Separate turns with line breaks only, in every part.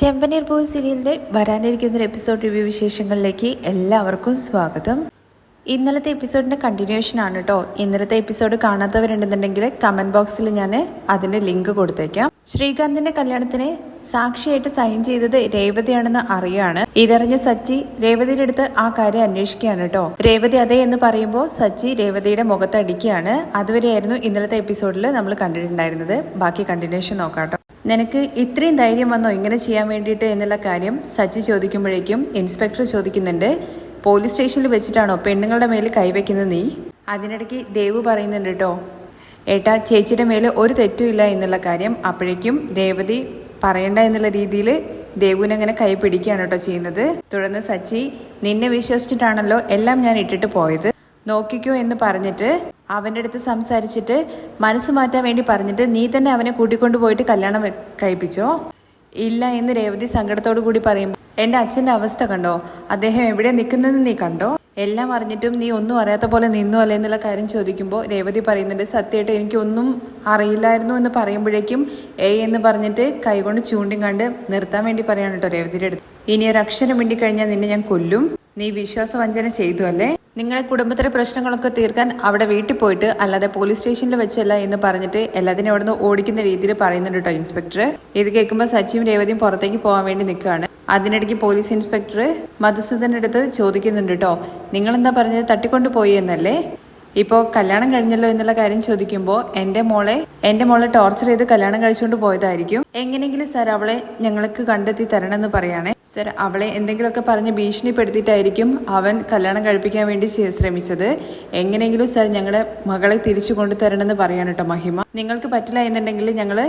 ചെമ്പനീർ boy സീരിയലിന്റെ വരാനിരിക്കുന്ന ഒരു എപ്പിസോഡ് റിവ്യൂ വിശേഷങ്ങളിലേക്ക് എല്ലാവർക്കും സ്വാഗതം. ഇന്നലത്തെ എപ്പിസോഡിന്റെ കണ്ടിന്യൂഷൻ ആണ് കേട്ടോ ഇന്നലത്തെ എപ്പിസോഡ് കാണാത്തവരുണ്ടെന്നുണ്ടെങ്കിൽ കമന്റ് ബോക്സിൽ ഞാൻ അതിന്റെ ലിങ്ക് കൊടുത്തേക്കാം. ശ്രീകാന്തിന്റെ കല്യാണത്തിന് സാക്ഷിയായിട്ട് സൈൻ ചെയ്തത് രേവതിയാണെന്ന് അറിയാണ്. ഇതറിഞ്ഞ സച്ചി രേവതിയുടെ അടുത്ത് ആ കാര്യം അന്വേഷിക്കുകയാണ് കേട്ടോ രേവതി അതെ എന്ന് പറയുമ്പോൾ സച്ചി രേവതിയുടെ മുഖത്തടിക്കുകയാണ്. അതുവരെയായിരുന്നു ഇന്നലത്തെ എപ്പിസോഡിൽ നമ്മൾ കണ്ടിട്ടുണ്ടായിരുന്നത്. ബാക്കി കണ്ടിന്യൂഷൻ നോക്കാം നിനക്ക് ഇത്രയും ധൈര്യം വന്നോ ഇങ്ങനെ ചെയ്യാൻ വേണ്ടിയിട്ട് എന്നുള്ള കാര്യം സച്ചി ചോദിക്കുമ്പോഴേക്കും ഇൻസ്പെക്ടർ ചോദിക്കുന്നുണ്ട്. പോലീസ് സ്റ്റേഷനിൽ വെച്ചിട്ടാണോ പെണ്ണുങ്ങളുടെ മേൽ കൈവയ്ക്കുന്നത് നീ? അതിനിടയ്ക്ക് ദേവ് പറയുന്നുണ്ട് കേട്ടോ. ഏട്ടാ ചേച്ചിയുടെ മേൽ ഒരു തെറ്റുമില്ല എന്നുള്ള കാര്യം അപ്പോഴേക്കും രേവതി പറയണ്ട എന്നുള്ള രീതിയിൽ ദേവുവിനെ അങ്ങനെ കൈ പിടിക്കുകയാണ് കേട്ടോ ചെയ്യുന്നത്. തുടർന്ന് സച്ചി നിന്നെ വിശ്വസിച്ചിട്ടാണല്ലോ എല്ലാം ഞാൻ ഇട്ടിട്ട് പോയത്. നോക്കിക്കോ എന്ന് പറഞ്ഞിട്ട് അവന്റെ അടുത്ത് സംസാരിച്ചിട്ട് മനസ്സ് മാറ്റാൻ വേണ്ടി പറഞ്ഞിട്ട് നീ തന്നെ അവനെ കൂട്ടിക്കൊണ്ടു പോയിട്ട് കല്യാണം കഴിപ്പിച്ചോ? ഇല്ല എന്ന് രേവതി സങ്കടത്തോടു കൂടി പറയും എന്റെ അച്ഛന്റെ അവസ്ഥ കണ്ടോ? അദ്ദേഹം എവിടെ നിൽക്കുന്നതെന്ന് നീ കണ്ടോ? എല്ലാം അറിഞ്ഞിട്ടും നീ ഒന്നും അറിയാത്ത പോലെ നിന്നു അല്ലേ എന്നുള്ള കാര്യം ചോദിക്കുമ്പോൾ രേവതി പറയുന്നുണ്ട് സത്യമായിട്ട് എനിക്കൊന്നും അറിയില്ലായിരുന്നു എന്ന് പറയുമ്പോഴേക്കും എ എന്ന് പറഞ്ഞിട്ട് കൈകൊണ്ട് ചൂണ്ടിയും കണ്ട് നിർത്താൻ വേണ്ടി പറയാണ് കേട്ടോ രേവതിയുടെ അടുത്ത്. ഇനി ഒരു അക്ഷരം വേണ്ടി കഴിഞ്ഞാൽ നിന്നെ ഞാൻ കൊല്ലും. നീ വിശ്വാസവഞ്ചന ചെയ്തു അല്ലേ? നിങ്ങളെ കുടുംബത്തിലെ പ്രശ്നങ്ങളൊക്കെ തീർക്കാൻ അവിടെ വീട്ടിൽ പോയിട്ട് അല്ലാതെ പോലീസ് സ്റ്റേഷനിൽ വെച്ചല്ല എന്ന് പറഞ്ഞിട്ട് എല്ലാത്തിനും അവിടെ നിന്ന് ഓടിക്കുന്ന രീതിയിൽ പറയുന്നുണ്ട് കേട്ടോ ഇൻസ്പെക്ടർ. ഇത് കേൾക്കുമ്പോൾ സച്ചിയും രേവതിയും പുറത്തേക്ക് പോകാൻ വേണ്ടി നിൽക്കുകയാണ്. അതിനിടയ്ക്ക് പോലീസ് ഇൻസ്പെക്ടർ മധുസൂദന്റെ അടുത്ത് ചോദിക്കുന്നുണ്ട് കേട്ടോ. നിങ്ങളെന്താ പറഞ്ഞത്? തട്ടിക്കൊണ്ട് പോയി എന്നല്ലേ? ഇപ്പോൾ കല്യാണം കഴിഞ്ഞല്ലോ എന്നുള്ള കാര്യം ചോദിക്കുമ്പോൾ എന്റെ മോളെ എന്റെ മോളെ ടോർച്ചർ ചെയ്ത് കല്യാണം കഴിച്ചുകൊണ്ട് പോയതായിരിക്കും. എങ്ങനെയെങ്കിലും സർ അവളെ ഞങ്ങൾക്ക് കണ്ടെത്തി തരണമെന്ന് പറയുകയാണെ സർ അവളെ എന്തെങ്കിലുമൊക്കെ പറഞ്ഞ് ഭീഷണിപ്പെടുത്തിയിട്ടായിരിക്കും അവൻ കല്യാണം കഴിപ്പിക്കാൻ വേണ്ടി ശ്രമിച്ചത്. എങ്ങനെയെങ്കിലും സർ ഞങ്ങളുടെ മകളെ തിരിച്ചു കൊണ്ടുതരണമെന്ന് പറയാണ് കേട്ടോ മഹിമ. നിങ്ങൾക്ക് പറ്റില്ല എന്നുണ്ടെങ്കിൽ ഞങ്ങൾ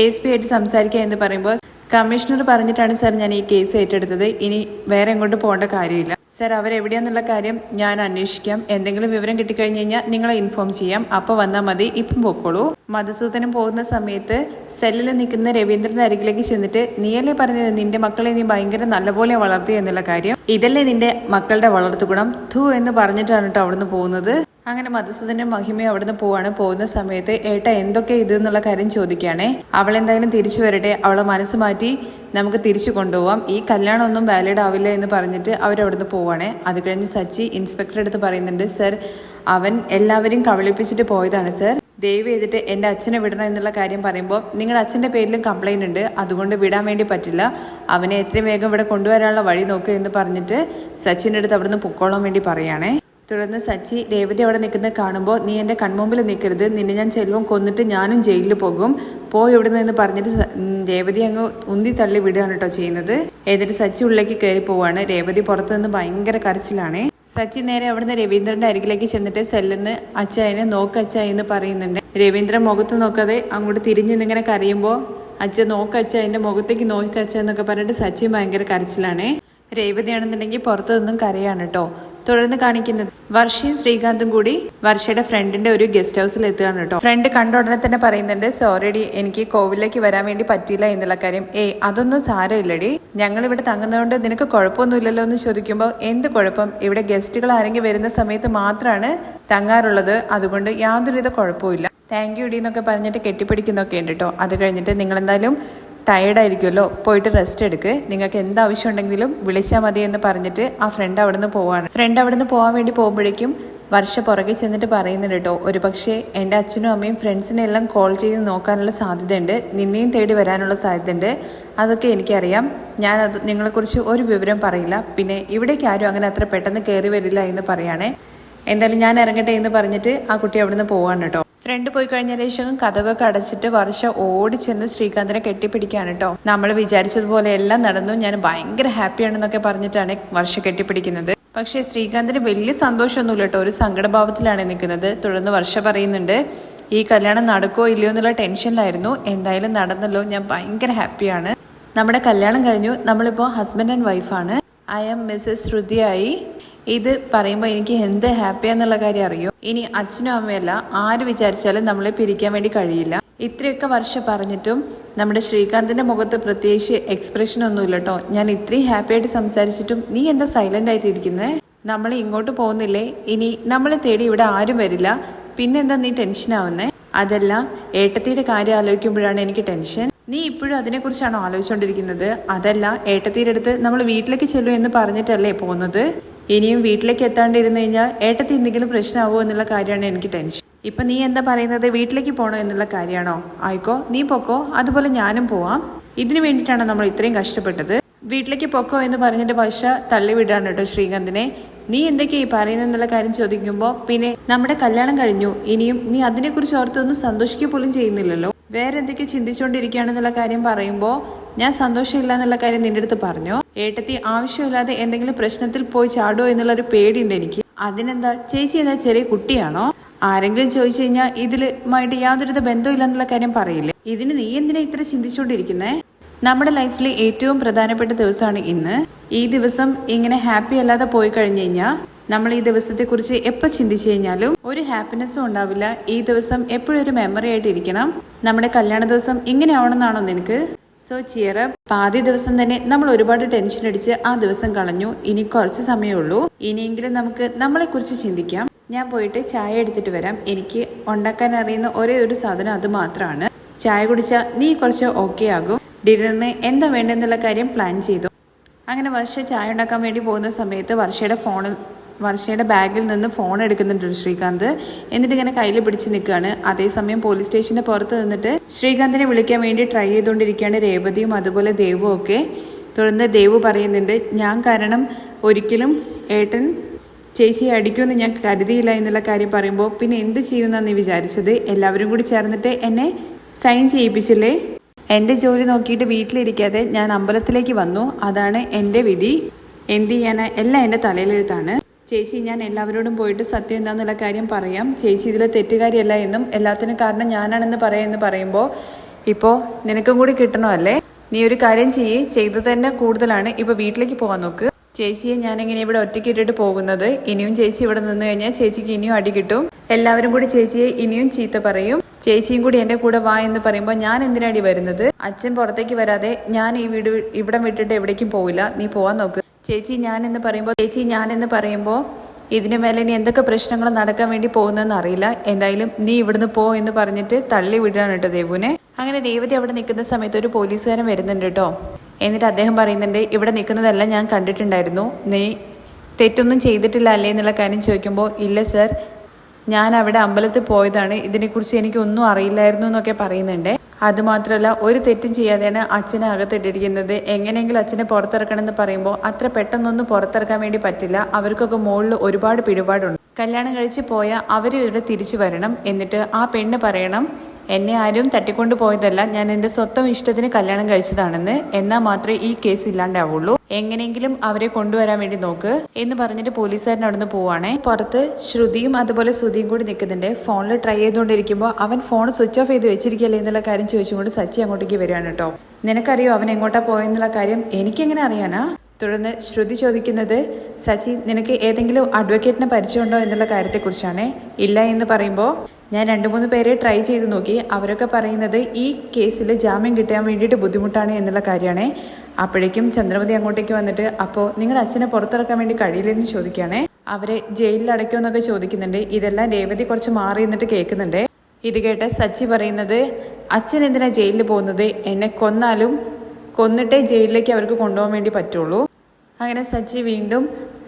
എ എസ് പി ആയിട്ട് സംസാരിക്കുക എന്ന് പറയുമ്പോൾ കമ്മീഷണർ പറഞ്ഞിട്ടാണ് സർ ഞാൻ ഈ കേസ് ഏറ്റെടുത്തത്. ഇനി വേറെ എങ്ങോട്ട് പോകേണ്ട കാര്യമില്ല. സാർ അവരെവിടെയാന്നുള്ള കാര്യം ഞാൻ അന്വേഷിക്കാം. എന്തെങ്കിലും വിവരം കിട്ടിക്കഴിഞ്ഞ് കഴിഞ്ഞാൽ നിങ്ങളെ ഇൻഫോം ചെയ്യാം. അപ്പോൾ വന്നാൽ മതി. ഇപ്പം പൊക്കോളൂ. മധുസൂദനം പോകുന്ന സമയത്ത് സെല്ലിൽ നിൽക്കുന്ന രവീന്ദ്രന്റെ അരികിലേക്ക് ചെന്നിട്ട് നീയല്ലേ പറഞ്ഞത് നിന്റെ മക്കളെ നീ ഭയങ്കര നല്ലപോലെ വളർത്തി എന്നുള്ള കാര്യം? ഇതല്ലേ നിന്റെ മക്കളുടെ വളർത്തു ഗുണം? ധു എന്ന് പറഞ്ഞിട്ടാണ് കേട്ടോ അവിടുന്ന് പോകുന്നത്. അങ്ങനെ മധുസൂദനും മഹിമയും അവിടുന്ന് പോവാണ്. പോകുന്ന സമയത്ത് ഏട്ട എന്തൊക്കെ ഇത് എന്നുള്ള കാര്യം ചോദിക്കുകയാണേ. അവൾ എന്തായാലും തിരിച്ചു വരട്ടെ. അവളെ മനസ്സ് മാറ്റി നമുക്ക് തിരിച്ചു കൊണ്ടുപോവാം. ഈ കല്യാണം ഒന്നും വാലിഡ് ആവില്ല എന്ന് പറഞ്ഞിട്ട് അവരവിടുന്ന് പോവാണേ. അത് കഴിഞ്ഞ് സച്ചി ഇൻസ്പെക്ടറെ അടുത്ത് പറയുന്നുണ്ട് സർ അവൻ എല്ലാവരെയും കബളിപ്പിച്ചിട്ട് പോയതാണ് സർ. ദയവ് ചെയ്തിട്ട് എന്റെ അച്ഛനെ വിടണം എന്നുള്ള കാര്യം പറയുമ്പോൾ നിങ്ങളുടെ അച്ഛന്റെ പേരിലും കംപ്ലൈന്റ് ഉണ്ട്. അതുകൊണ്ട് വിടാൻ വേണ്ടി പറ്റില്ല. അവനെ എത്രയും വേഗം ഇവിടെ കൊണ്ടുവരാനുള്ള വഴി നോക്കുക എന്ന് പറഞ്ഞിട്ട് സച്ചിന്റെ അടുത്ത് അവിടുന്ന് പൊക്കോളാൻ വേണ്ടി പറയുകയാണേ. തുടർന്ന് സച്ചി രേവതി അവിടെ നിൽക്കുന്നത് കാണുമ്പോൾ നീ എന്റെ കൺമുമ്പിൽ നിൽക്കരുത്. നിന്നെ ഞാൻ ചെല്ലും കൊന്നിട്ട് ഞാനും ജയിലിൽ പോകും. പോയി ഇവിടെ നിന്ന് പറഞ്ഞിട്ട് രേവതി അങ്ങ് ഉന്തി തള്ളി വിടുകയാണ് കേട്ടോ ചെയ്യുന്നത്. എന്നിട്ട് സച്ചി ഉള്ളിലേക്ക് കയറി പോവാണ്. രേവതി പുറത്തു നിന്ന് ഭയങ്കര കരച്ചിലാണേ. സച്ചി നേരെ അവിടുന്ന് രവീന്ദ്രന്റെ അരികിലേക്ക് ചെന്നിട്ട് സെല്ലെന്ന് അച്ചായനെ നോക്കച്ച എന്ന് പറയുന്നുണ്ട്. രവീന്ദ്രൻ മുഖത്ത് നോക്കാതെ അങ്ങോട്ട് തിരിഞ്ഞു നിന്നിങ്ങനെ കരയുമ്പോൾ അച്ഛ നോക്കച്ച എന്റെ മുഖത്തേക്ക് നോക്കച്ച എന്നൊക്കെ പറഞ്ഞിട്ട് സച്ചി ഭയങ്കര കരച്ചിലാണേ. രേവതിയാണെന്നുണ്ടെങ്കിൽ പുറത്തു നിന്നും കരയാണ് കേട്ടോ. തുടർന്ന് കാണിക്കുന്നത് വർഷയും ശ്രീകാന്തും കൂടി വർഷയുടെ ഫ്രണ്ടിന്റെ ഒരു ഗസ്റ്റ് ഹൗസിൽ എത്തുകയാണ് കേട്ടോ ഫ്രണ്ട് കണ്ട ഉടനെ തന്നെ പറയുന്നുണ്ട് സോറിഡി എനിക്ക് കോവിലേക്ക് വരാൻ വേണ്ടി പറ്റിയില്ല എന്നുള്ള കാര്യം. ഏ അതൊന്നും സാരമില്ലടി. ഞങ്ങൾ ഇവിടെ തങ്ങുന്നതുകൊണ്ട് നിനക്ക് കുഴപ്പമൊന്നുമില്ലല്ലോ എന്ന് ചോദിക്കുമ്പോൾ എന്ത് കുഴപ്പം? ഇവിടെ ഗസ്റ്റുകൾ ആരെങ്കിലും വരുന്ന സമയത്ത് മാത്രമാണ് തങ്ങാറുള്ളത്. അതുകൊണ്ട് യാതൊരുവിധ കുഴപ്പമില്ല താങ്ക് യു ഡി എന്നൊക്കെ പറഞ്ഞിട്ട് കെട്ടിപ്പിടിക്കുന്നൊക്കെ ഉണ്ട് കേട്ടോ അത് കഴിഞ്ഞിട്ട് നിങ്ങൾ എന്തായാലും ടയേർഡ് ആയിരിക്കുമല്ലോ? പോയിട്ട് റെസ്റ്റ് എടുക്ക്. നിങ്ങൾക്ക് എന്ത് ആവശ്യം ഉണ്ടെങ്കിലും വിളിച്ചാൽ മതി എന്ന് പറഞ്ഞിട്ട് ആ ഫ്രണ്ട് അവിടുന്ന് പോവാണ്. ഫ്രണ്ട് അവിടുന്ന് പോകാൻ വേണ്ടി പോകുമ്പോഴേക്കും വർഷ പുറകെ ചെന്നിട്ട് പറയുന്നുണ്ട് കേട്ടോ. ഒരു പക്ഷേ എന്റെ അച്ഛനും അമ്മയും ഫ്രണ്ട്സിനെ എല്ലാം കോൾ ചെയ്ത് നോക്കാനുള്ള സാധ്യതയുണ്ട്. നിന്നെയും തേടി വരാനുള്ള സാധ്യതയുണ്ട്. അതൊക്കെ എനിക്കറിയാം. ഞാൻ അത് നിങ്ങളെക്കുറിച്ച് ഒരു വിവരം പറയില്ല. പിന്നെ ഇവിടേക്ക് ആരും അങ്ങനെ അത്ര പെട്ടെന്ന് കയറി വരില്ല എന്ന് പറയുകയാണെ എന്തായാലും ഞാൻ ഇറങ്ങട്ടെ എന്ന് പറഞ്ഞിട്ട് ആ കുട്ടി അവിടുന്ന് പോവാണ് കേട്ടോ. ഫ്രണ്ട് പോയി കഴിഞ്ഞതിന് ശേഷം കഥകൊക്കെ അടച്ചിട്ട് വർഷ ഓടി ചെന്ന് ശ്രീകാന്തിനെ കെട്ടിപ്പിടിക്കാണ് കേട്ടോ. നമ്മൾ വിചാരിച്ചതുപോലെ എല്ലാം നടന്നു. ഞാൻ ഭയങ്കര ഹാപ്പിയാണെന്നൊക്കെ പറഞ്ഞിട്ടാണ് വർഷ കെട്ടിപ്പിടിക്കുന്നത്. പക്ഷേ ശ്രീകാന്തിന് വലിയ സന്തോഷമൊന്നുമില്ല കേട്ടോ. ഒരു സങ്കടഭാവത്തിലാണ് നിൽക്കുന്നത്. തുടർന്ന് വർഷ പറയുന്നുണ്ട് ഈ കല്യാണം നടക്കുമോ ഇല്ലയോ എന്നുള്ള ടെൻഷനിലായിരുന്നു. എന്തായാലും നടന്നല്ലോ. ഞാൻ ഭയങ്കര ഹാപ്പിയാണ്. നമ്മുടെ കല്യാണം കഴിഞ്ഞു. നമ്മളിപ്പോൾ ഹസ്ബൻഡ് ആൻഡ് വൈഫാണ് ഐ എം മിസ്സസ് ശ്രുതിയായി. ഇത് പറയുമ്പോൾ എനിക്ക് എന്ത് ഹാപ്പിയാന്നുള്ള കാര്യം അറിയോ? ഇനി അച്ഛനും അമ്മയല്ല ആര് വിചാരിച്ചാലും നമ്മളെ പിരിക്കാൻ വേണ്ടി കഴിയില്ല. ഇത്രയൊക്കെ വർഷം പറഞ്ഞിട്ടും നമ്മുടെ ശ്രീകാന്തിന്റെ മുഖത്ത് പ്രത്യേകിച്ച് എക്സ്പ്രഷൻ ഒന്നുമില്ല കേട്ടോ ഞാൻ ഇത്രയും ഹാപ്പി ആയിട്ട് സംസാരിച്ചിട്ടും നീ എന്താ സൈലന്റ് ആയിട്ട് ഇരിക്കുന്നത് നമ്മൾ ഇങ്ങോട്ട് പോകുന്നില്ലേ? ഇനി നമ്മളെ തേടി ഇവിടെ ആരും വരില്ല. പിന്നെന്താ നീ ടെൻഷൻ ആവുന്നേ? അതല്ല ഏട്ടത്തിയുടെ കാര്യം ആലോചിക്കുമ്പോഴാണ് എനിക്ക് ടെൻഷൻ നീ ഇപ്പോഴും അതിനെക്കുറിച്ചാണോ ആലോചിച്ചുകൊണ്ടിരിക്കുന്നത് അതല്ല ഏട്ടത്തിയുടെ അടുത്ത് നമ്മൾ വീട്ടിലേക്ക് ചെല്ലും എന്ന് പറഞ്ഞിട്ടല്ലേ പോകുന്നത്? ഇനിയും വീട്ടിലേക്ക് എത്താണ്ടിരുന്നു കഴിഞ്ഞാൽ ഏട്ടത്തി എന്തെങ്കിലും പ്രശ്നമാവോ എന്നുള്ള കാര്യമാണ് എനിക്ക് ടെൻഷൻ ഇപ്പം നീ എന്താ പറയുന്നത്? വീട്ടിലേക്ക് പോകണോ എന്നുള്ള കാര്യമാണോ? ആയിക്കോ നീ പൊക്കോ? അതുപോലെ ഞാനും പോവാം. ഇതിനു വേണ്ടിയിട്ടാണ് നമ്മൾ ഇത്രയും കഷ്ടപ്പെട്ടത്. വീട്ടിലേക്ക് പൊക്കോ എന്ന് പറഞ്ഞിട്ട് ഭാഷ തള്ളിവിടാണ് കേട്ടോ ശ്രീകാന്തിനെ. നീ എന്തൊക്കെയാ ഈ പറയുന്നെന്നുള്ള കാര്യം ചോദിക്കുമ്പോൾ പിന്നെ നമ്മുടെ കല്യാണം കഴിഞ്ഞു. ഇനിയും നീ അതിനെക്കുറിച്ച് ഓർത്തൊന്നും സന്തോഷിക്കുക പോലും ചെയ്യുന്നില്ലല്ലോ. വേറെ എന്തൊക്കെയോ ചിന്തിച്ചുകൊണ്ടിരിക്കുകയാണെന്നുള്ള കാര്യം പറയുമ്പോൾ ഞാൻ സന്തോഷമില്ല എന്നുള്ള കാര്യം നിന്റെ അടുത്ത് പറഞ്ഞു? ഏട്ടത്തി ആവശ്യമില്ലാതെ എന്തെങ്കിലും പ്രശ്നത്തിൽ പോയി ചാടുമോ എന്നുള്ളൊരു പേടിയുണ്ട് എനിക്ക്. അതിനെന്താ ചേച്ചി എന്താ ചെറിയ കുട്ടിയാണോ? ആരെങ്കിലും ചോദിച്ചു കഴിഞ്ഞാൽ ഇതിലുമായിട്ട് യാതൊരുവിധ ബന്ധമില്ല എന്നുള്ള കാര്യം പറയില്ലേ? ഇതിന് നീ എന്തിനാ ഇത്ര ചിന്തിച്ചുകൊണ്ടിരിക്കുന്നേ? നമ്മുടെ ലൈഫിലെ ഏറ്റവും പ്രധാനപ്പെട്ട ദിവസമാണ് ഇന്ന്. ഈ ദിവസം ഇങ്ങനെ ഹാപ്പി അല്ലാതെ പോയി കഴിഞ്ഞു കഴിഞ്ഞാൽ നമ്മൾ ഈ ദിവസത്തെക്കുറിച്ച് എപ്പോൾ ചിന്തിച്ചു കഴിഞ്ഞാലും ഒരു ഹാപ്പിനെസ്സും ഉണ്ടാവില്ല. ഈ ദിവസം എപ്പോഴും ഒരു മെമ്മറി ആയിട്ട് ഇരിക്കണം. നമ്മുടെ കല്യാണ ദിവസം ഇങ്ങനെ ആവണമെന്നാണോ നിനക്ക്? സോ ചിയർ പാതി ദിവസം തന്നെ നമ്മൾ ഒരുപാട് ടെൻഷൻ അടിച്ച് ആ ദിവസം കളഞ്ഞു. ഇനി കുറച്ച് സമയമുള്ളൂ. ഇനിയെങ്കിലും നമുക്ക് നമ്മളെക്കുറിച്ച് ചിന്തിക്കാം. ഞാൻ പോയിട്ട് ചായ എടുത്തിട്ട് വരാം. എനിക്ക് ഉണ്ടാക്കാൻ അറിയുന്ന ഒരേ ഒരു സാധനം അത് മാത്രമാണ്. ചായ കുടിച്ചാൽ നീ കുറച്ച് ഓക്കെ ആകും. ഡിന്നറിന് എന്താ വേണ്ടെന്നുള്ള കാര്യം പ്ലാൻ ചെയ്തു. അങ്ങനെ വർഷ ചായ ഉണ്ടാക്കാൻ വേണ്ടി പോകുന്ന സമയത്ത് വർഷയുടെ ഫോണിൽ വർഷയുടെ ബാഗിൽ നിന്ന് ഫോൺ എടുക്കുന്നുണ്ട് ശ്രീകാന്ത്. എന്നിട്ട് ഇങ്ങനെ കയ്യിൽ പിടിച്ച് നിൽക്കുകയാണ് അതേസമയം പോലീസ് സ്റ്റേഷന്റെ പുറത്ത് നിന്നിട്ട് ശ്രീകാന്തിനെ വിളിക്കാൻ വേണ്ടി ട്രൈ ചെയ്തുകൊണ്ടിരിക്കുകയാണ് രേവതിയും അതുപോലെ ദേവും ഒക്കെ. തുടർന്ന് ദേവ് പറയുന്നുണ്ട് ഞാൻ കാരണം ഒരിക്കലും ഏട്ടൻ ചേച്ചിയെ അടിക്കുമെന്ന് ഞാൻ കരുതിയില്ല എന്നുള്ള കാര്യം പറയുമ്പോൾ പിന്നെ എന്ത് ചെയ്യുമെന്നാണ് നീ വിചാരിച്ചത്? എല്ലാവരും കൂടി ചേർന്നിട്ട് എന്നെ സൈൻ ചെയ്യിപ്പിച്ചില്ലേ? എന്റെ ജോലി നോക്കിയിട്ട് വീട്ടിലിരിക്കാതെ ഞാൻ അമ്പലത്തിലേക്ക് വന്നു. അതാണ് എന്റെ വിധി. എന്ത് ചെയ്യാനാ? എല്ലാം എന്റെ തലയിലെഴുത്താണ്. ചേച്ചി ഞാൻ എല്ലാവരോടും പോയിട്ട് സത്യം എന്താണെന്നുള്ള കാര്യം പറയാം. ചേച്ചി ഇതിലെ തെറ്റുകാരിയല്ല എന്നും എല്ലാത്തിനും കാരണം ഞാനാണെന്ന് പറയാമെന്ന് പറയുമ്പോൾ ഇപ്പോൾ നിനക്കും കൂടി കിട്ടണമല്ലേ? നീ ഒരു കാര്യം ചെയ്യ്. ചെയ്തത് തന്നെ കൂടുതലാണ്. ഇപ്പോൾ വീട്ടിലേക്ക് പോകാൻ നോക്ക്. ചേച്ചിയെ ഞാൻ എങ്ങനെ ഇവിടെ ഒറ്റയ്ക്ക് ഇട്ടിട്ട് പോകുന്നത്. ഇനിയും ചേച്ചി ഇവിടെ നിന്ന് കഴിഞ്ഞാൽ ചേച്ചിക്ക് ഇനിയും അടി കിട്ടും. എല്ലാവരും കൂടി ചേച്ചിയെ ഇനിയും ചീത്ത പറയും. ചേച്ചിയും കൂടി എന്റെ കൂടെ വാ എന്ന് പറയുമ്പോൾ ഞാൻ എന്തിനാടി വരുന്നത്? അച്ഛൻ പുറത്തേക്ക് വരാതെ ഞാൻ ഈ വീട് ഇവിടം വിട്ടിട്ട് എവിടേക്കും പോവില്ല. നീ പോവാൻ നോക്ക്. ചേച്ചി ഞാൻ എന്ന് പറയുമ്പോൾ ചേച്ചി ഞാൻ എന്ന് പറയുമ്പോൾ ഇതിന് മേലെ ഇനി എന്തൊക്കെ പ്രശ്നങ്ങൾ നടക്കാൻ വേണ്ടി പോകുന്നതെന്ന് അറിയില്ല. എന്തായാലും നീ ഇവിടുന്ന് പോ എന്ന് പറഞ്ഞിട്ട് തള്ളി വിടുകയാണ് കേട്ടോ ദേവുവിനെ. അങ്ങനെ രേവതി അവിടെ നിൽക്കുന്ന സമയത്ത് ഒരു പോലീസുകാരൻ വരുന്നുണ്ട് കേട്ടോ. എന്നിട്ട് അദ്ദേഹം പറയുന്നുണ്ട് ഇവിടെ നിൽക്കുന്നതെല്ലാം ഞാൻ കണ്ടിട്ടുണ്ടായിരുന്നു. നീ തെറ്റൊന്നും ചെയ്തിട്ടില്ല അല്ലേ എന്നുള്ള കാര്യം ചോദിക്കുമ്പോൾ ഇല്ല സർ. ഞാൻ അവിടെ അമ്പലത്തിൽ പോയതാണ്. ഇതിനെക്കുറിച്ച് എനിക്കൊന്നും അറിയില്ലായിരുന്നു എന്നൊക്കെ പറയുന്നുണ്ട്. അതുമാത്രമല്ല ഒരു തെറ്റും ചെയ്യാതെയാണ് അച്ഛനെ അകത്തിട്ടിരിക്കുന്നത്. എങ്ങനെയെങ്കിലും അച്ഛനെ പുറത്തിറക്കണം എന്ന് പറയുമ്പോൾ അത്ര പെട്ടെന്നൊന്നും പുറത്തിറക്കാൻ വേണ്ടി പറ്റില്ല. അവർക്കൊക്കെ മുകളിൽ ഒരുപാട് പിടിപാടുണ്ട്. കല്യാണം കഴിച്ച് പോയാൽ അവർ ഇവിടെ തിരിച്ചു വരണം. എന്നിട്ട് ആ പെണ്ണ് പറയണം എന്നെ ആരും തട്ടിക്കൊണ്ടു പോയതല്ല. ഞാൻ എന്റെ സ്വത്തം ഇഷ്ടത്തിന് കല്യാണം കഴിച്ചതാണെന്ന്. എന്നാൽ മാത്രമേ ഈ കേസ് ഇല്ലാണ്ടാവുള്ളൂ. എങ്ങനെയെങ്കിലും അവരെ കൊണ്ടുവരാൻ വേണ്ടി നോക്ക് എന്ന് പറഞ്ഞിട്ട് പോലീസുകാരൻ അവിടുന്ന് പോവാണേ. പുറത്ത് ശ്രുതിയും അതുപോലെ ശ്രുതിയും കൂടി നിൽക്കുന്നുണ്ട്. ഫോണിൽ ട്രൈ ചെയ്തുകൊണ്ടിരിക്കുമ്പോൾ അവൻ ഫോൺ സ്വിച്ച് ഓഫ് ചെയ്ത് വെച്ചിരിക്കല്ലേ എന്നുള്ള കാര്യം ചോദിച്ചുകൊണ്ട് സച്ചി അങ്ങോട്ടേക്ക് വരികയാണ് കേട്ടോ. നിനക്കറിയോ അവൻ എങ്ങോട്ടാ പോയെന്നുള്ള കാര്യം? എനിക്കെങ്ങനെ അറിയാനാ? തുടർന്ന് ശ്രുതി ചോദിക്കുന്നത് സച്ചി നിനക്ക് ഏതെങ്കിലും അഡ്വക്കേറ്റിനെ പരിചയമുണ്ടോ എന്നുള്ള കാര്യത്തെക്കുറിച്ചാണ്. ഇല്ല എന്ന് പറയുമ്പോൾ ഞാൻ രണ്ട് മൂന്ന് പേരെ ട്രൈ ചെയ്ത് നോക്കി. അവരൊക്കെ പറയുന്നത് ഈ കേസിൽ ജാമ്യം കിട്ടാൻ വേണ്ടിയിട്ട് ബുദ്ധിമുട്ടാണ് എന്നുള്ള കാര്യമാണ് അപ്പോഴേക്കും ചന്ദ്രമതി അങ്ങോട്ടേക്ക് വന്നിട്ട് അപ്പോൾ നിങ്ങളുടെ അച്ഛനെ പുറത്തിറക്കാൻ വേണ്ടി കഴിയില്ലെന്ന് ചോദിക്കുകയാണേ? അവരെ ജയിലിൽ അടയ്ക്കുമെന്നൊക്കെ ചോദിക്കുന്നുണ്ട്. ഇതെല്ലാം രേവതി കുറച്ച് മാറി നിന്നിട്ട് കേൾക്കുന്നുണ്ട്. ഇത് കേട്ട് സച്ചി പറയുന്നത് അച്ഛൻ എന്തിനാ ജയിലിൽ പോകുന്നത്? എന്നെ കൊന്നാലും കൊന്നിട്ടേ ജയിലിലേക്ക് അവർക്ക് കൊണ്ടുപോകാൻ വേണ്ടി പറ്റുള്ളൂ. അങ്ങനെ സച്ചി വീണ്ടും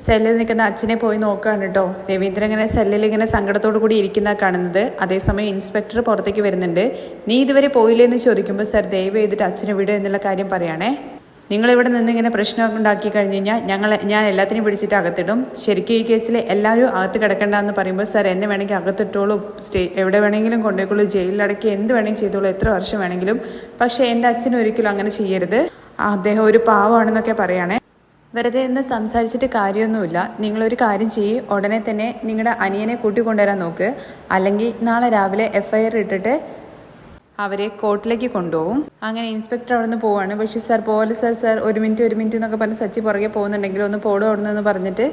സെല്ലിൽ നിൽക്കുന്ന അച്ഛനെ പോയി നോക്കുകയാണ് കേട്ടോ. രവീന്ദ്രൻ ഇങ്ങനെ സെല്ലിൽ ഇങ്ങനെ സങ്കടത്തോടു കൂടി ഇരിക്കുന്ന കാണുന്നത്. അതേസമയം ഇൻസ്പെക്ടർ പുറത്തേക്ക് വരുന്നുണ്ട്. നീ ഇതുവരെ പോയില്ലേ എന്ന് ചോദിക്കുമ്പോൾ സർ ദയവ് ചെയ്തിട്ട് അച്ഛനെ വിടുക എന്നുള്ള കാര്യം പറയുകയാണേ നിങ്ങളിവിടെ നിന്ന് ഇങ്ങനെ പ്രശ്നം ഉണ്ടാക്കി കഴിഞ്ഞ് കഴിഞ്ഞാൽ ഞങ്ങൾ ഞാൻ എല്ലാത്തിനും പിടിച്ചിട്ട് അകത്തിടും. ശരിക്കും ഈ കേസിൽ എല്ലാവരും അകത്ത് കിടക്കണ്ടെന്ന് പറയുമ്പോൾ സാർ എന്നെ വേണമെങ്കിൽ അകത്തിട്ടോളൂ. സ്റ്റേ എവിടെ വേണമെങ്കിലും കൊണ്ടുപോയിക്കോളൂ. ജയിലിലടക്കി എന്ത് വേണമെങ്കിലും ചെയ്തോളൂ. എത്ര വർഷം വേണമെങ്കിലും. പക്ഷേ എന്റെ അച്ഛൻ ഒരിക്കലും അങ്ങനെ ചെയ്യരുത്. അദ്ദേഹം ഒരു പാവമാണെന്നൊക്കെ പറയുകയാണേ വെറുതെ ഇന്ന് സംസാരിച്ചിട്ട് കാര്യമൊന്നുമില്ല. നിങ്ങളൊരു കാര്യം ചെയ്യ്. ഉടനെ തന്നെ നിങ്ങളുടെ അനിയനെ കൂട്ടിക്കൊണ്ടുവരാൻ നോക്ക്. അല്ലെങ്കിൽ നാളെ രാവിലെ എഫ്ഐആർ ആർ ഇട്ടിട്ട് അവരെ കോർട്ടിലേക്ക് കൊണ്ടുപോകും അങ്ങനെ ഇൻസ്പെക്ടർ അവിടെ നിന്ന് പോവാണ്. പക്ഷേ സാർ പോലെ സാർ സാർ ഒരു മിനിറ്റ് ഒരു മിനിറ്റ് എന്നൊക്കെ പറഞ്ഞ് സച്ചി പുറകെ പോകുന്നുണ്ടെങ്കിൽ ഒന്ന് പോടും അവിടെ നിന്ന് പറഞ്ഞിട്ട്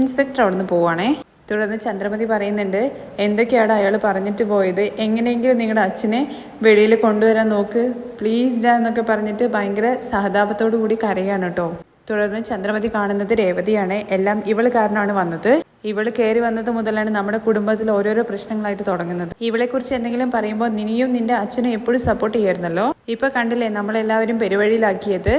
ഇൻസ്പെക്ടർ അവിടെ നിന്ന് പോവാണേ. തുടർന്ന് ചന്ദ്രമതി പറയുന്നുണ്ട് എന്തൊക്കെയാണ് അയാൾ പറഞ്ഞിട്ട് പോയത്? എങ്ങനെയെങ്കിലും നിങ്ങളുടെ അച്ഛനെ വെളിയിൽ കൊണ്ടുവരാൻ നോക്ക്. പ്ലീസ് ഡാ എന്നൊക്കെ പറഞ്ഞിട്ട് ഭയങ്കര സഹതാപത്തോടു കൂടി കരയാണ് കേട്ടോ. തുടർന്ന് ചന്ദ്രമതി കാണുന്നത് രേവതിയാണ്. എല്ലാം ഇവൾ കാരണമാണ് വന്നത്. ഇവൾ കയറി വന്നത് മുതലാണ് നമ്മുടെ കുടുംബത്തിൽ ഓരോരോ പ്രശ്നങ്ങളായിട്ട് തുടങ്ങുന്നത്. ഇവളെ കുറിച്ച് എന്തെങ്കിലും പറയുമ്പോൾ നിനിയും നിന്റെ അച്ഛനും എപ്പോഴും സപ്പോർട്ട് ചെയ്യായിരുന്നല്ലോ? ഇപ്പൊ കണ്ടില്ലേ നമ്മളെല്ലാവരും പെരുവഴിയിലാക്കിയത്?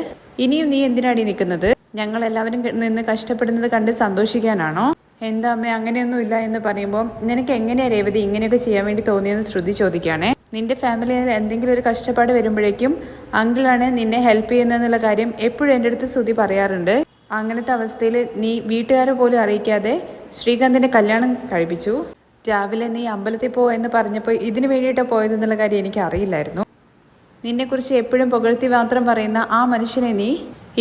ഇനിയും നീ എന്തിനാടി നിൽക്കുന്നത്? ഞങ്ങൾ എല്ലാവരും നിന്ന് കഷ്ടപ്പെടുന്നത് കണ്ട് സന്തോഷിക്കാനാണോ? എന്താ അമ്മ അങ്ങനെയൊന്നും ഇല്ല എന്ന് പറയുമ്പോൾ നിനക്ക് എങ്ങനെയാ രേവതി ഇങ്ങനെയൊക്കെ ചെയ്യാൻ വേണ്ടി തോന്നിയെന്ന് ശ്രുതി ചോദിക്കുകയാണേ. നിന്റെ ഫാമിലിയിൽ എന്തെങ്കിലും ഒരു കഷ്ടപ്പാട് വരുമ്പോഴേക്കും അങ്കിളാണ് നിന്നെ ഹെൽപ്പ് ചെയ്യുന്നതെന്നുള്ള കാര്യം എപ്പോഴും എന്റെ അടുത്ത് ശ്രുതി പറയാറുണ്ട്. അങ്ങനത്തെ അവസ്ഥയിൽ നീ വീട്ടുകാരെ പോലും അറിയിക്കാതെ ശ്രീകാന്തിന്റെ കല്യാണം കഴിപ്പിച്ചു. രാവിലെ നീ അമ്പലത്തിൽ പോ എന്ന് പറഞ്ഞപ്പോൾ ഇതിനു വേണ്ടിയിട്ടാണ് പോയതെന്നുള്ള കാര്യം എനിക്ക് അറിയില്ലായിരുന്നു. നിന്നെക്കുറിച്ച് എപ്പോഴും പുകഴ്ത്തി മാത്രം പറയുന്ന ആ മനുഷ്യനെ നീ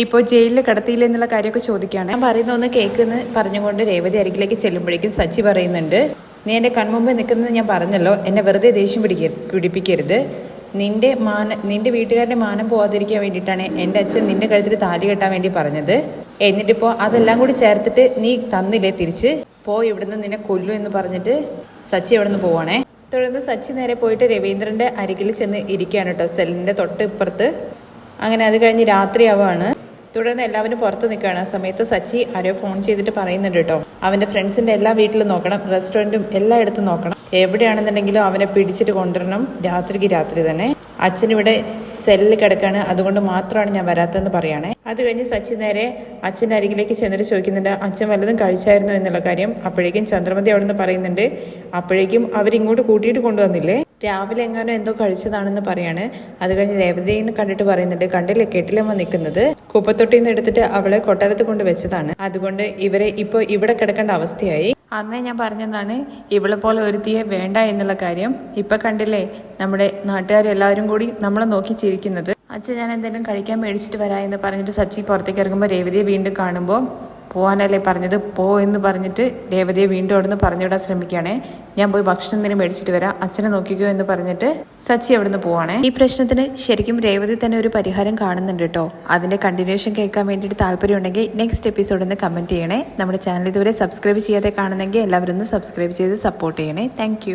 ഇപ്പോൾ ജയിലിൽ കിടത്തിയില്ല എന്നുള്ള കാര്യമൊക്കെ ചോദിക്കുകയാണ്. ഞാൻ പറയുന്ന ഒന്ന് കേൾക്കുന്നു പറഞ്ഞുകൊണ്ട് രേവതി അരികിലേക്ക് ചെല്ലുമ്പോഴേക്കും സച്ചി പറയുന്നുണ്ട് നീ എന്റെ കൺമുമ്പിൽ നിൽക്കുന്നത് ഞാൻ പറഞ്ഞല്ലോ. എന്നെ വെറുതെ ദേഷ്യം പിടിക്ക പിടിപ്പിക്കരുത്. നിന്റെ മാന നിന്റെ വീട്ടുകാരുടെ മാനം പോവാതിരിക്കാൻ വേണ്ടിയിട്ടാണ് എന്റെ അച്ഛൻ നിന്റെ കഴുത്തിൽ താലി കെട്ടാൻ വേണ്ടി പറഞ്ഞത്. എന്നിട്ടിപ്പോൾ അതെല്ലാം കൂടി ചേർത്തിട്ട് നീ തന്നില്ലേ തിരിച്ച്? പോ ഇവിടുന്ന് നിന്നെ കൊല്ലു എന്ന് പറഞ്ഞിട്ട് സച്ചി അവിടെ നിന്ന് പോവാണേ? തുടർന്ന് സച്ചി നേരെ പോയിട്ട് രവീന്ദ്രന്റെ അരികിൽ ചെന്ന് ഇരിക്കുകയാണ് കേട്ടോ സെല്ലിന്റെ തൊട്ട് ഇപ്പുറത്ത്. അങ്ങനെ അത് കഴിഞ്ഞ് രാത്രിയാവാണ്. തുടർന്ന് എല്ലാവരും പുറത്ത് നിൽക്കുകയാണ്. ആ സമയത്ത് സച്ചി ആരോ ഫോൺ ചെയ്തിട്ട് പറയുന്നുണ്ട് കേട്ടോ. അവന്റെ ഫ്രണ്ട്സിന്റെ എല്ലാ വീട്ടിലും നോക്കണം. റെസ്റ്റോറന്റും എല്ലായിടത്തും നോക്കണം. എവിടെയാണെന്നുണ്ടെങ്കിലും അവനെ പിടിച്ചിട്ട് കൊണ്ടുവരണം. രാത്രിക്ക് രാത്രി തന്നെ. അച്ഛനിവിടെ സെല്ലിൽ കിടക്കാണ്. അതുകൊണ്ട് മാത്രമാണ് ഞാൻ വരാത്തതെന്ന് പറയുകയാണേ അത് കഴിഞ്ഞ് സച്ചിൻ നേരെ അച്ഛന്റെ അരികിലേക്ക് ചെന്നിട്ട് ചോദിക്കുന്നുണ്ട് അച്ഛൻ വല്ലതും കഴിച്ചായിരുന്നു? എന്നുള്ള കാര്യം. അപ്പോഴേക്കും ചന്ദ്രമതി അവിടെ നിന്ന് പറയുന്നുണ്ട് അപ്പോഴേക്കും അവരിങ്ങോട്ട് കൂട്ടിയിട്ട് കൊണ്ടുവന്നില്ലേ? രാവിലെ എങ്ങാനും എന്തോ കഴിച്ചതാണെന്ന് പറയാണ്. അത് കഴിഞ്ഞ് രേവതിയെ കണ്ടിട്ട് പറയുന്നുണ്ട് കണ്ടില്ലേ കെട്ടിലമ്മ നിൽക്കുന്നത്? കുപ്പത്തൊട്ടിയിൽ നിന്ന് എടുത്തിട്ട് അവളെ കൊട്ടാരത്ത് കൊണ്ട് വെച്ചതാണ്. അതുകൊണ്ട് ഇവരെ ഇപ്പോൾ ഇവിടെ കിടക്കേണ്ട അവസ്ഥയായി. അന്നേ ഞാൻ പറഞ്ഞതാണ് ഇവളെ പോലെ ഒരുത്തിയെ വേണ്ട എന്നുള്ള കാര്യം ഇപ്പൊ കണ്ടില്ലേ നമ്മുടെ നാട്ടുകാരെല്ലാവരും കൂടി നമ്മളെ നോക്കി ചിരിക്കുന്നത്. അച്ഛൻ ഞാൻ എന്തെങ്കിലും കഴിക്കാൻ മേടിച്ചിട്ട് വരാ എന്ന് പറഞ്ഞിട്ട് സച്ചി പുറത്തേക്ക് ഇറങ്ങുമ്പോൾ രേവതിയെ വീണ്ടും കാണുമ്പോൾ പോകാനല്ലേ പറഞ്ഞത്? പോ എന്ന് പറഞ്ഞിട്ട് രേവതിയെ വീണ്ടും അവിടുന്ന് പറഞ്ഞുവിടാൻ ശ്രമിക്കുകയാണേ. ഞാൻ പോയി ഭക്ഷണം എന്തിനും മേടിച്ചിട്ട് വരാം. അച്ഛനെ നോക്കിക്കോ എന്ന് പറഞ്ഞിട്ട് സച്ചി അവിടുന്ന് പോവാണേ. ഈ പ്രശ്നത്തിന് ശരിക്കും രേവതി തന്നെ ഒരു പരിഹാരം കാണുന്നുണ്ട് കേട്ടോ. അതിന്റെ കണ്ടിന്യൂഷൻ കേൾക്കാൻ വേണ്ടിയിട്ട് താല്പര്യം ഉണ്ടെങ്കിൽ നെക്സ്റ്റ് എപ്പിസോഡ് ഒന്ന് കമന്റ് ചെയ്യണേ. നമ്മുടെ ചാനൽ ഇതുവരെ സബ്സ്ക്രൈബ് ചെയ്യാതെ കാണുന്നെങ്കിൽ എല്ലാവരും ഒന്ന് സബ്സ്ക്രൈബ് ചെയ്ത് സപ്പോർട്ട് ചെയ്യണേ. താങ്ക്